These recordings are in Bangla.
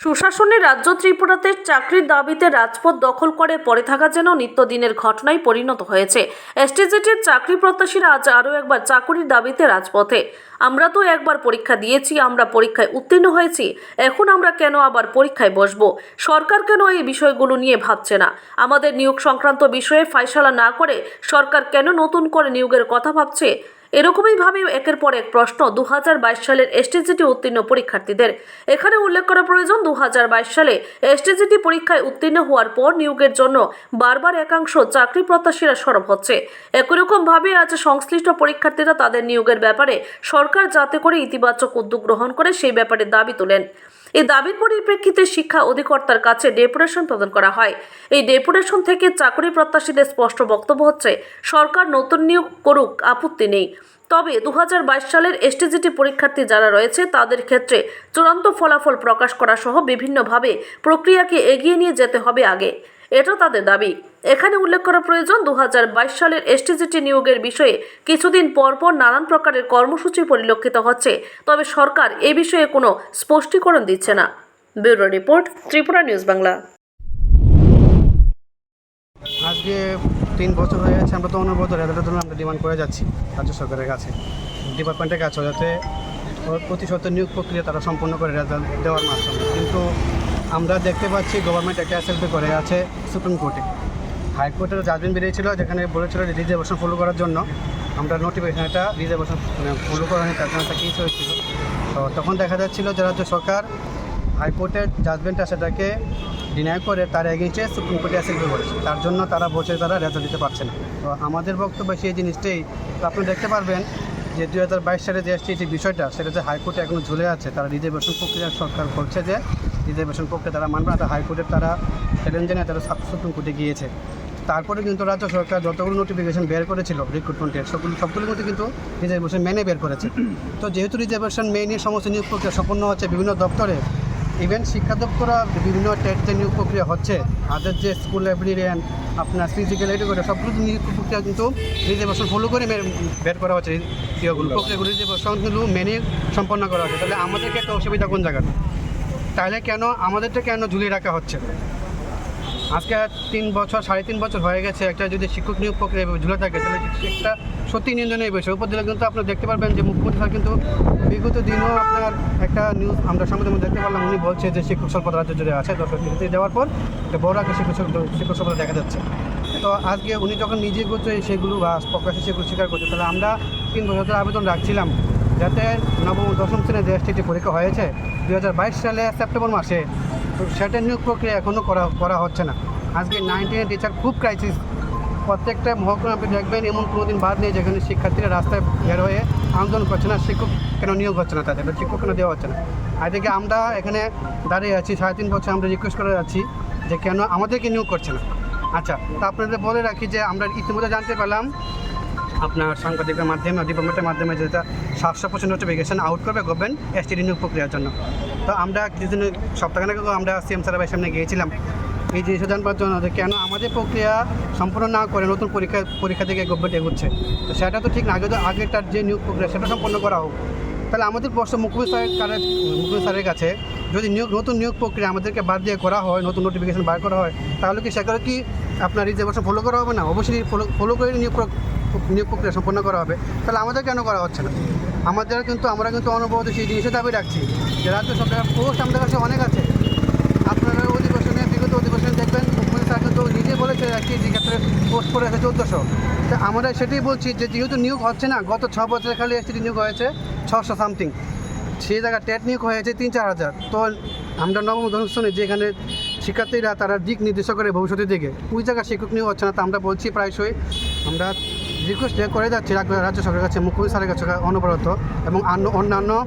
সুশাসনের রাজ্য ত্রিপুরাতে চাকরির দাবিতে রাজপথ দখল করে, পড়ে থাকা যেন নিত্যদিনের ঘটনায় পরিণত হয়েছে। এসটিজিটির চাকরি প্রত্যাশীরা আজ আরও একবার চাকরির দাবিতে রাজপথে। আমরা তো একবার পরীক্ষা দিয়েছি, আমরা পরীক্ষায় উত্তীর্ণ হয়েছি, এখন আমরা কেন আবার পরীক্ষায় বসবো? সরকার কেন এই বিষয়গুলো নিয়ে ভাবছে না? আমাদের নিয়োগ সংক্রান্ত বিষয়ে ফাইসলা না করে সরকার কেন নতুন করে নিয়োগের কথা ভাবছে? এরকমই ভাবে একের পর এক প্রশ্ন দুহাজার বাইশ সালের এসটিজিটি উত্তীর্ণ পরীক্ষার্থীদের। এখানে উল্লেখ করা প্রয়োজন দু হাজার বাইশ সালে এসটিজিটি পরীক্ষায় উত্তীর্ণ হওয়ার পর নিয়োগের জন্য বারবার একাংশ চাকরি প্রত্যাশীরা সরব হচ্ছে। একই রকম ভাবে আজ সংশ্লিষ্ট পরীক্ষার্থীরা তাদের নিয়োগের ব্যাপারে সরকার যাতে করে ইতিবাচক উদ্যোগ গ্রহণ করে সেই ব্যাপারে দাবি তোলেন। এই দাবির পরিপ্রেক্ষিতে শিক্ষা অধিকর্তার কাছে ডেপুটেশন প্রদান করা হয়। এই ডেপুটেশন থেকে চাকরি প্রত্যাশীদের স্পষ্ট বক্তব্য হচ্ছে, সরকার নতুন নিয়োগ করুক, আপত্তি নেই। তবে দু হাজার বাইশ সালের এসটিজিটি পরীক্ষার্থী যারা রয়েছে, তাদের ক্ষেত্রে চূড়ান্ত ফলাফল প্রকাশ করা সহ বিভিন্নভাবে প্রক্রিয়াকে এগিয়ে নিয়ে যেতে হবে আগে। এটা তাদের দাবি। এখানে উল্লেখ করা প্রয়োজন দু হাজার বাইশ সালের এসটিজিটি নিয়োগের বিষয়ে কিছুদিন পরপর নানান প্রকারের কর্মসূচি পরিলক্ষিত হচ্ছে, তবে সরকার এ বিষয়ে কোনো স্পষ্টীকরণ দিচ্ছে না। Bureau report, Tripura news Bangla. আজকে তিন বছর হয়ে গেছে, আমরা তো অনবরত রেজাল্টের জন্য আমরা ডিমান্ড করে যাচ্ছি রাজ্য সরকারের কাছে। ডিপার্টমেন্টের কাছে, যাতে প্রতি নিয়োগ প্রক্রিয়া তারা সম্পূর্ণ করে রেজাল্ট দেওয়ার মাধ্যমে। কিন্তু আমরা দেখতে পাচ্ছি গভর্নমেন্ট একটা এসএলপি করে আছে সুপ্রিম কোর্টে হাইকোর্টের জাজমেন্ট বেরিয়েছিল, যেখানে বলেছিল রিজার্ভেশন ফলো করার জন্য। আমরা নোটিফিকেশন একটা রিজার্ভেশন ফলো করা হয়নি জন্য একটা কেস হয়েছিল। তো তখন দেখা যাচ্ছিল যে রাজ্য সরকার হাইকোর্টের জাজমেন্টটা সেটাকে ডিনাই করে তার এগেনস্টে সুপ্রিম কোর্টে অ্যাসেম্বলি করেছে। তার জন্য তারা বসে তারা রেজাল্ট দিতে পারছে না। তো আমাদের বক্তব্য সেই জিনিসটাই। আপনি দেখতে পারবেন যে দু হাজার বাইশ সালে যে এসটি যে বিষয়টা, সেটা যে হাইকোর্টে এখনও ঝুলে আছে, তারা রিজার্ভেশন প্রক্রিয়া সরকার করছে যে রিজার্ভেশন পক্ষে তারা মানবে না হাইকোর্টের তারা চ্যালেঞ্জ জানিয়ে তারা সুপ্রিম কোর্টে গিয়েছে। তারপরে কিন্তু রাজ্য সরকার যতগুলো নোটিফিকেশন বের করেছিল রিক্রুটমেন্টের সবগুলো সবগুলোর মধ্যে কিন্তু রিজার্ভেশন মেনে বের করেছে। তো যেহেতু রিজার্ভেশন মেনে সমস্ত নিয়োগ প্রক্রিয়া সম্পন্ন হচ্ছে বিভিন্ন দপ্তরে ইভেন শিক্ষা দপ্তর বিভিন্ন টেট যে নিয়োগ প্রক্রিয়া হচ্ছে। আদার যে স্কুল লাইব্রেরিয়ান আপনার ফিজিক্যাল এডুকেটার সবগুলো নিয়োগ প্রক্রিয়া কিন্তু রিজার্ভেশন ফলো করে বের করা হচ্ছে ইয়েগুলো প্রক্রিয়াগুলো। রিজার্ভেশনগুলো মেনে সম্পন্ন করা হচ্ছে। তাহলে আমাদেরকে একটা অসুবিধা কোন জায়গাটা? তাহলে কেন আমাদেরটা কেন ঝুলিয়ে রাখা হচ্ছে? আজকে তিন বছর, সাড়ে তিন বছর হয়ে গেছে, একটা যদি শিক্ষক নিয়োগ প্রক্রিয়া ঝুলে থাকে, তাহলে একটা সত্যি নিন্দনীয় বিষয়? উপর দিলে কিন্তু আপনারা দেখতে পারবেন যে মুখ্যমন্ত্রী স্যার কিন্তু বিগত দিনও আপনার একটা নিউজ আমরা সামনে দেখতে পারলাম উনি বলছে যে শিক্ষক স্বল্পতা রাজ্য জুড়ে আছে, দর্শক দেওয়ার পর একটা বড় আগে শিক্ষক শিক্ষক স্বল্পতা দেখা যাচ্ছে। তো আজকে উনি যখন নিজে করছে সেগুলো বা প্রকাশ্যে সেগুলো স্বীকার করছে, তাহলে আমরা তিন বছর আবেদন রাখছিলাম। যাতে নবম দশম শ্রেণির যে এসটিটি পরীক্ষা হয়েছে। দু হাজার বাইশ সালে সেপ্টেম্বর মাসে সেটা নিয়োগ প্রক্রিয়া এখনও করা করা হচ্ছে না। আজকে নাইনটিনের টিচার খুব ক্রাইসিস প্রত্যেকটা মহকুমা আপনি দেখবেন, এমন কোনো দিন বাদ নেই যেখানে শিক্ষার্থীরা রাস্তায় বের হয়ে আন্দোলন করছে না, শিক্ষক কেন নিয়োগ হচ্ছে না তাদের? শিক্ষক কেন দেওয়া হচ্ছে না? আর থেকে আমরা এখানে দাঁড়িয়ে আছি, সাড়ে তিন বছর আমরা রিকোয়েস্ট করে যাচ্ছি যে কেন আমাদেরকে নিয়োগ করছে না। আচ্ছা তা আপনাদের বলে রাখি যে আমরা ইতিমধ্যে জানতে পারলাম আপনার সাংবাদিকের মাধ্যমে ডিপার্টমেন্টের মাধ্যমে যেটা সাতশো পার্সেন্ট নোটিফিকেশন আউট করবে গভর্নমেন্ট এসটি নিয়োগ প্রক্রিয়ার জন্য। তো আমরা কিছুদিন সপ্তাহখানেক আমরা সিএম স্যারের সামনে গিয়েছিলাম। এই জিনিসটা জানবার জন্য যে কেন আমাদের প্রক্রিয়া সম্পূর্ণ না করে নতুন পরীক্ষা পরীক্ষা থেকে গভর্নমেন্ট এগোচ্ছে? তো সেটা তো ঠিক না। তো আগেরটার যে নিয়োগ প্রক্রিয়া সেটা সম্পন্ন করা হোক, তাহলে আমাদের প্রশ্ন মুখ্যমন্ত্রী স্যারের কারে- মুখ্যমন্ত্রী স্যারের কাছে, যদি নিয়োগ, নতুন নিয়োগ প্রক্রিয়া আমাদেরকে বাদ দিয়ে করা হয়, নতুন নোটিফিকেশন বার করা হয়, তাহলে কি সেখানে কি আপনার রিজার্ভেশন ফলো করা হবে না? অবশ্যই ফলো ফলো করে নিয়োগ নিয়োগ প্রক্রিয়া সম্পন্ন করা হবে, তাহলে আমাদের কেন করা হচ্ছে না? আমাদের কিন্তু, আমরা কিন্তু অনবরত সেই জিনিসের দাবি রাখছি। যে রাজ্য সরকার পোস্ট আমাদের কাছে অনেক আছে। আপনারা অধিবেশনে, বিগত অধিবেশনে দেখবেন, মুখ্যমন্ত্রী স্যার কিন্তু নিজে বলেছে একটি যে ক্ষেত্রে পোস্ট করে আছে চোদ্দোশো। তো আমরা সেটাই বলছি যে যেহেতু নিয়োগ হচ্ছে না, গত ছ বছরে খালি এসটি নিয়োগ হয়েছে ছশো সামথিং সেই জায়গায় টেট নিয়োগ হয়েছে তিন চার হাজার। তো আমরা নবম দশনে যেখানে শিক্ষার্থীরা তারা দিক নির্দেশ করে ভবিষ্যতের দিকে, ওই জায়গায় শিক্ষক নিয়োগ হচ্ছে না, তা আমরা বলছি প্রায়শই। আমরা রিকোয়েস্ট করে যাচ্ছি রাজ্য- সরকারের কাছে, মুখ্যমন্ত্রী স্যারের কাছে অনবরত এবং অন্য- অন্যান্য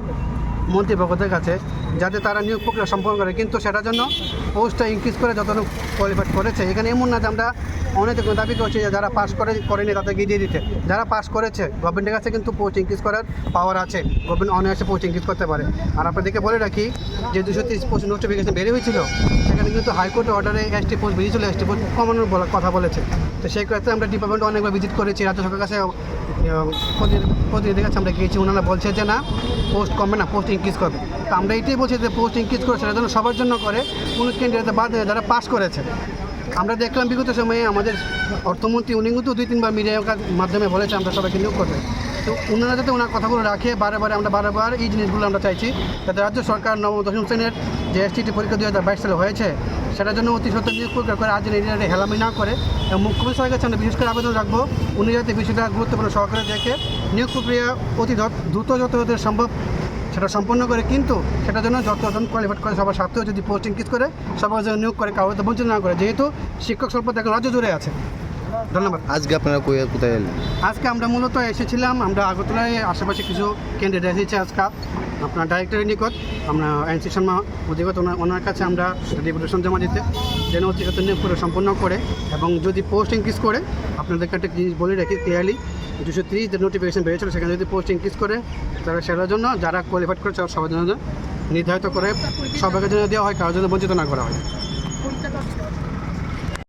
মন্ত্রী ভগতের কাছে, যাতে তারা নিয়োগ প্রক্রিয়া সম্পন্ন করে। কিন্তু সেটার জন্য পোস্টটা ইনক্রিজ করে যতটুকু কোয়ালিফাইড করেছে, এখানে এমন না যে আমরা অনেক দাবি করছি যে যারা পাস করে করেনি তাদেরকে দিয়ে দিতে। যারা পাস করেছে গভর্নমেন্টের কাছে কিন্তু পোস্ট ইনক্রিজ করার পাওয়ার আছে। গভর্নমেন্ট অনায়াসে পোস্ট ইনক্রিজ করতে পারে। আর আপনাদেরকে বলে রাখি, যে দুশো তিরিশ পোস্ট নোটিফিকেশন বেরিয়ে হয়েছিল, সেখানে কিন্তু হাইকোর্টের অর্ডারে এসটি পোস্ট বেরিয়েছিল এসটি পোস্ট কমানোর কথা বলেছে। তো সেই ক্ষেত্রে আমরা ডিপার্টমেন্টে অনেকবার ভিজিট করেছি। রাজ্য সরকারের কাছে প্রতিনিধি- প্রতিনিধির কাছে আমরা গিয়েছি। ওনারা বলছে যে, না পোস্ট কমবে না পোস্ট ইনক্রিজ করবে। তো আমরা এটাই বলছি যে পোস্ট ইনক্রিজ করে সেটা যেন সবার জন্য করে, কোনো ক্যান্ডিডেট বাদ দিয়ে যারা পাস করেছে। আমরা দেখলাম বিগত সময়ে আমাদের অর্থমন্ত্রী, উনি কিন্তু দুই, তিনবার মিডিয়ার মাধ্যমে বলেছে, আমরা সবাইকে নিয়োগ করবে তো ওনারা যাতে ওনার কথাগুলো রাখে, বারে বারে আমরা বারে বার এই জিনিসগুলো আমরা চাইছি। যাতে রাজ্য সরকার নবম দশম শ্রেণির যে এসটিটি পরীক্ষা দু হাজার বাইশ সালে হয়েছে সেটার জন্য অতি সত্য নিয়োগ প্রক্রিয়া করে আজ এরিয়াতে হেলামি না করে। এবং মুখ্যমন্ত্রী স্যারের কাছে আমরা বিশেষ করে আবেদন রাখব। উনি যাতে বিষয়টা গুরুত্বপূর্ণ সহকারে দেখে নিয়োগ প্রক্রিয়া অতি দ্রুত- যত সম্ভব সেটা সম্পন্ন করে। কিন্তু সেটার জন্য যতজন কোয়ালিফাইড করে সবার স্বার্থেও যদি পোস্ট ইনক্রিজ করে সবার জন্য নিয়োগ করে কাউকে বঞ্চিত না করে। যেহেতু শিক্ষক স্বল্পতা এখন রাজ্য জুড়ে আছে। ধন্যবাদ। আজকে আপনারা কোথায় এলেন? আজকে আমরা মূলত এসেছিলাম আমরা আগরতলায় আশেপাশে কিছু ক্যান্ডিডেট এসেছে আজকে আপনার ডাইরেক্টরের নিকট, আমরা এনসি শর্মা অধিগত ওনার কাছে আমরা ডেপুটেশন জমা দিতে, যেন অতিগত নিয়োগ করে সম্পন্ন করে এবং যদি পোস্ট ইনক্রিজ করে, আপনাদেরকে একটা জিনিস বলে রাখি ক্লিয়ারলি দুশো ত্রিশ যে নোটিফিকেশন বেড়েছিল সেখানে যদি পোস্ট ইনক্রিজ করে তাহলে সেটার জন্য, যারা কোয়ালিফাইড করেছে সবার জন্য নির্ধারিত করে, সবাইকে জন্য দেওয়া হয়, কারোর জন্য বঞ্চিত না করা হয়।